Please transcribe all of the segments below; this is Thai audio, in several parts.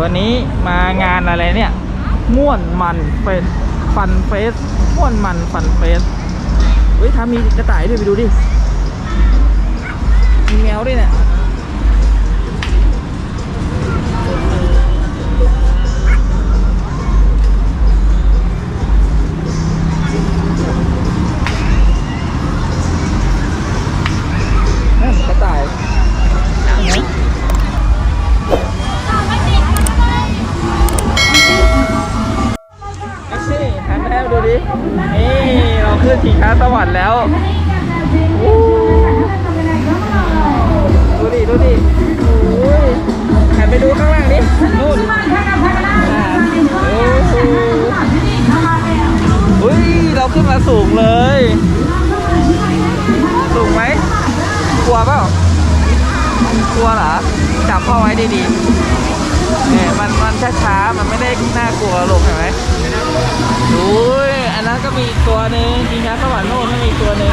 วันนี้มางานอะไรเนี่ย ม่วนมันเฟสฟันเฟสม่วนมันฟันเฟสเฮ้ยทามีกระต่ายด้วยไปดูดิมีแมวด้วยเนี่ย ดูข้างล่างดินู่นอ่าโอ้โหอุ้ยเราขึ้นมาสูงเลย สูงไหมกลัวเปล่ากลัวเหรอจับพ่อไว้ดีๆเนี่ยมันมันช้าๆมันไม่ได้น่ากลัวลงเห็นไหมดูยอันนั้นก็มีอีกตัวหนึ่งจริงๆสวรรค์โน่นก็มีอีกตัวหนึ่ง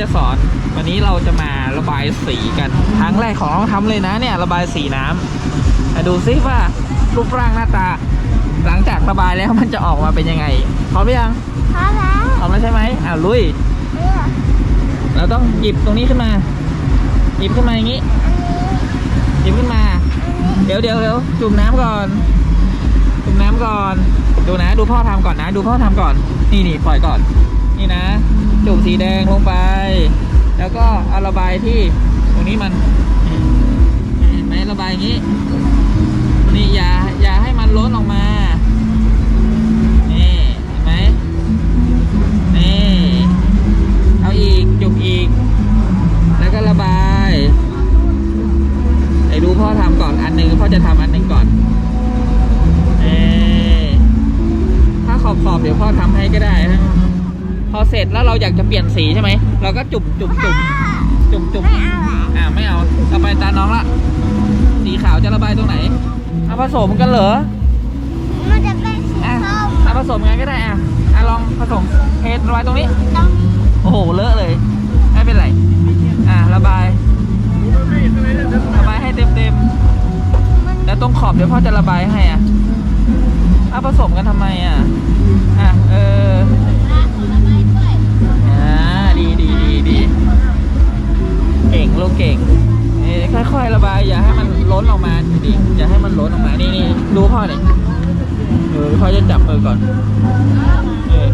จะสอน วันนี้เราจะมาระบายสีกันครั้งแรกของน้องทำเลยนะเนี่ยระบายสีน้ำมาดูซิว่ารูปร่างหน้าตา หลังจากระบายแล้วมันจะออกมาเป็นยังไงพร้อมหรือยังพอแล้วพร้อมแล้วใช่ไหมอ่าลุยเลือกเราต้องหยิบตรงนี้ขึ้นมา หยิบขึ้นมาอย่างนี้หยิบขึ้นมา เดี๋ยวเดี๋ยวเดี๋ยวจุ่มน้ำก่อน จุ่มน้ำก่อน ดูนะ ดูพ่อทำก่อนนะ ดูพ่อทำก่อน นี่นี่ปล่อยก่อน นี่นะ จุ่มสีแดงลงไป แล้วก็เอาระบายที่ตรงนี้มันเห็นไหมระบายอย่างนี้ เราอยากจะเปลี่ยนสีใช่ไหม เราก็จุ่มจุ่มจุ่มจุ่มจุ่มไม่เอาเหรออ่าไม่เอาต่อไปตาน้องละ สีขาวจะระบายตรงไหนเอาผสมกันเหรอ มันจะเป็นสีอะส้มเอาผสมกันก็ได้อะอะลองผสมเทระบายตรงนี้ ตรงนี้โอ้โหเลอะเลย ไม่เป็นไร อะระบาย ระบายให้เต็มเต็มๆแล้วตรงขอบเดี๋ยวพ่อจะระบายให้อะเอาผสมกันทำไมอะ อะเอออ่า ดีดีเก่งลูกเก่งเอ้ยค่อยๆระบายอย่าให้มันล้นออกมาดิอย่าให้มันล้นออกมานี่นี่ดูพ่อหน่อยเออพ่อจะจับมือก่อนเออ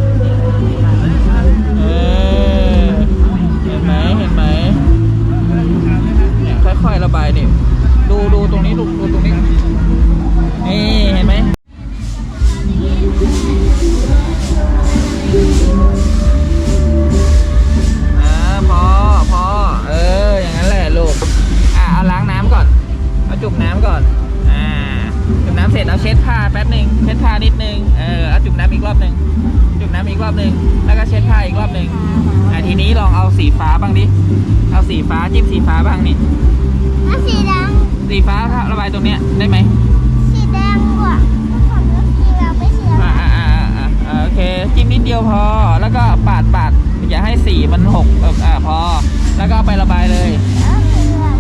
เสร็จเอาเช็ดผ้าแป๊บหนึ่งเช็ดผ้านิดนึงเออเอาจุ่มน้ำอีกรอบหนึ่งจุ่มน้ำอีกรอบหนึ่งแล้วก็เช็ดผ้าอีกรอบหนึ่งอ่าทีนี้ลองเอาสีฟ้าบ้างดิเอาสีฟ้าจิ้มสีฟ้าบ้างนี่ไสีฟ้าระบายตรงเนี้ยได้ไหมสีแดงกว่าของรถสีเราไม่สีอะไรอ่าอ่าอ่าอ่าอ่าโอเคจิ้มนิดเดียวพอ แล้วก็ปาดปาดอย่าให้สีมันหกเอออ่าพอ แล้วก็เอาไประบายเลยเออสีเหลือง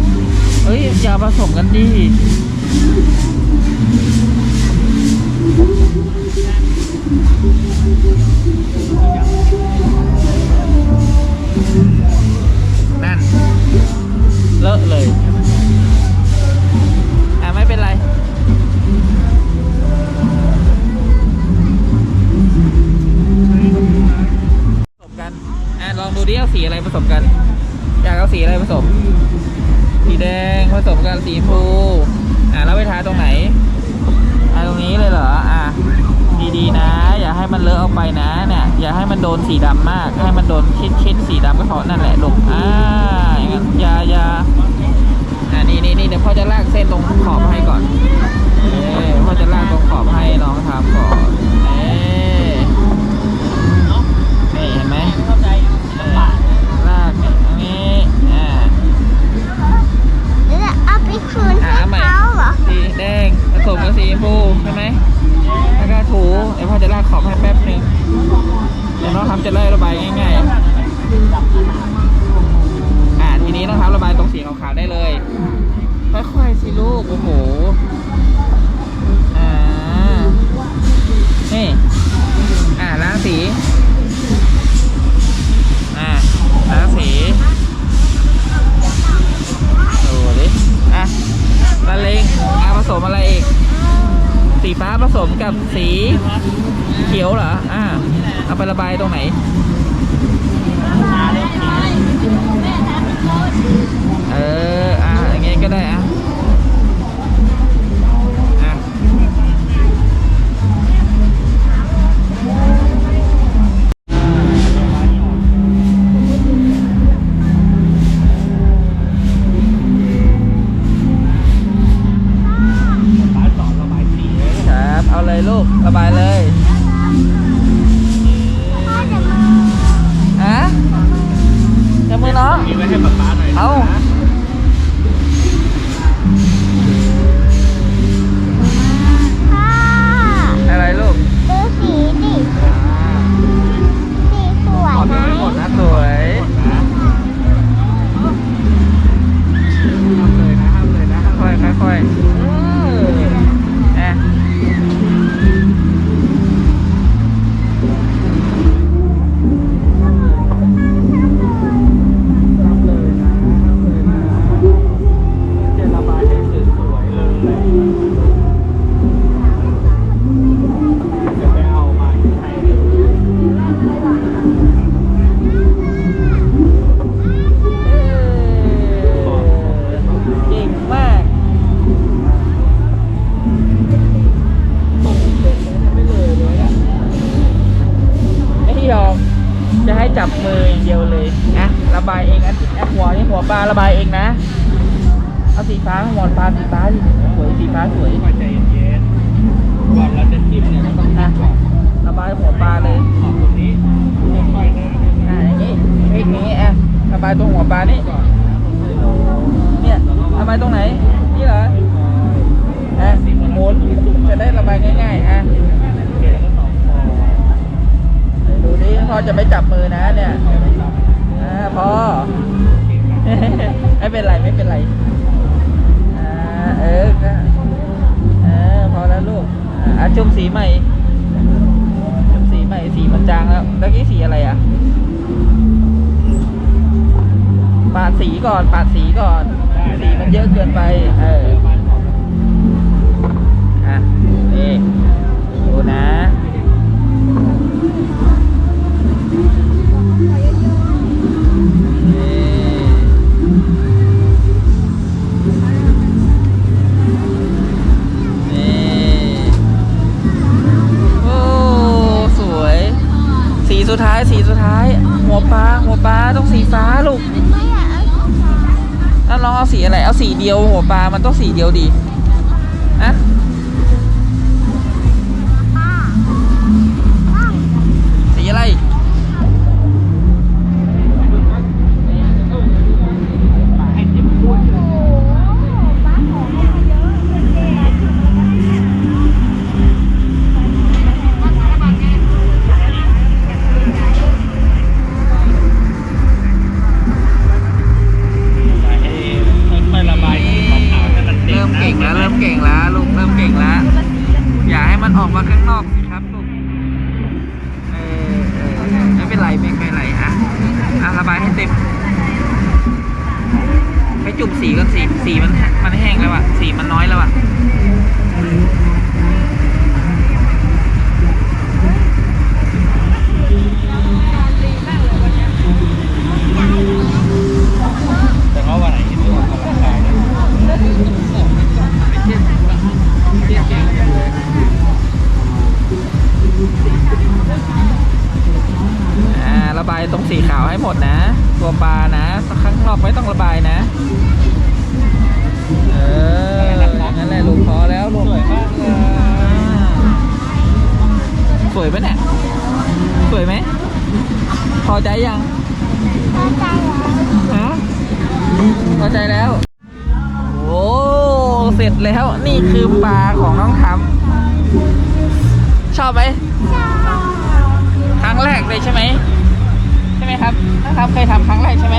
เฮ้ยอย่าผสมกันดิ นั่น เลอะเลย อะ ไม่เป็นไร ผสมกัน อะ ลองดูดิเอาสีอะไรผสมกัน อยากเอาสีอะไรผสม สีแดงผสมกับสีชมพูอะ แล้วไปทาตรงไหน นี้เลยเหรอ อะ ดีๆนะ อย่าให้มันเลอะออกไปนะเนี่ยอย่าให้มันโดนสีดำมาก ให้มันโดนชิดชิดๆสีดำก็พอนั่นแหละลงอ่าอย่างนั้นอย่าอย่าอ่านี่นี่นี่เดี๋ยวพ่อจะลากเส้นตรงขอบให้ก่อนเอ้พ่อจะลากตรงขอบให้น้องทำก่อน องทำจะไล่ระบายง่ายๆ อ่าทีนี้น้องทำระบายตรงสีขาวๆได้เลย ค่อยๆสิลูก โอ้โห อ่า นี่ อ่าล้างสี อ่าล้างสีดูดิ อะละเลงอะผสมอะไรอีก สีฟ้าผสมกับสี ขียวเหรอ อ่า เอาไประบายตรงไหน เอาพ่ออะไรลูกดูสีดิสีสวยขอไหมดูให้หมดนะสวยห้ามเลยนะห้ามเลยนะห้ามค่อยค่อยค่อยแเอาสีฟ้าหัวปลาสีฟ้าดิสวยสีฟ้าสวยค่อยใจเย็นๆก่อนเราจะจิ้มเนี่ยเราต้องนะระบายหัวปลาเลยขอบตรงนี้ค่อยๆนะอ่าอย่างนี้เทคนี้อะระบายตรงหัวปลานี่เนี่ยระบายตรงไหนนี่เหรออะหมุนจะได้ระบายง่ายๆอะโอเคแล้วก็สองคอดูดิพ่อจะไม่จับมือนะเนี่ยอ่าพอไม่เป็นไรไม่เป็นไรอ่า เออเออพอแล้วลูกอะจุ่มสีใหม่จุ่มสีใหม่สีมันจางแล้วตะกี้สีอะไรอะปาดสีก่อนปาดสีก่อน สีมันเยอะเกินไป เออ สีสุดท้ายสีสุดท้าย หัวปลาหัวปลาต้องสีฟ้าลูกไม่อยากเอาสีฟ้าแล้วลองเอาสีอะไรเอาสีเดียวหัวปลามันต้องสีเดียวดีอะ ไม่เป็นไม่เป็นไรอะอะระบายให้เต็ม ไปจุ่มสีก่อนสีสีมันมันแห้งแล้วอะสีมันน้อยแล้วอะ ให้หมดนะ ตัวปลานะข้างนอกไม่ต้องระบายนะ เอออย่างนั้นแหละลูกพอแล้วลูกสวยมากเลยสวยไหมเนี่ยสวยไหมพอใจยังพอใจแล้วฮะพอใจแล้ว โอ้เสร็จแล้วนี่คือปลาของน้องทำชอบไหมครั้งแรกเลยใช่ไหมใช่ ไหมครับน้องทำเคยทำครั้งแรกใช่ไหม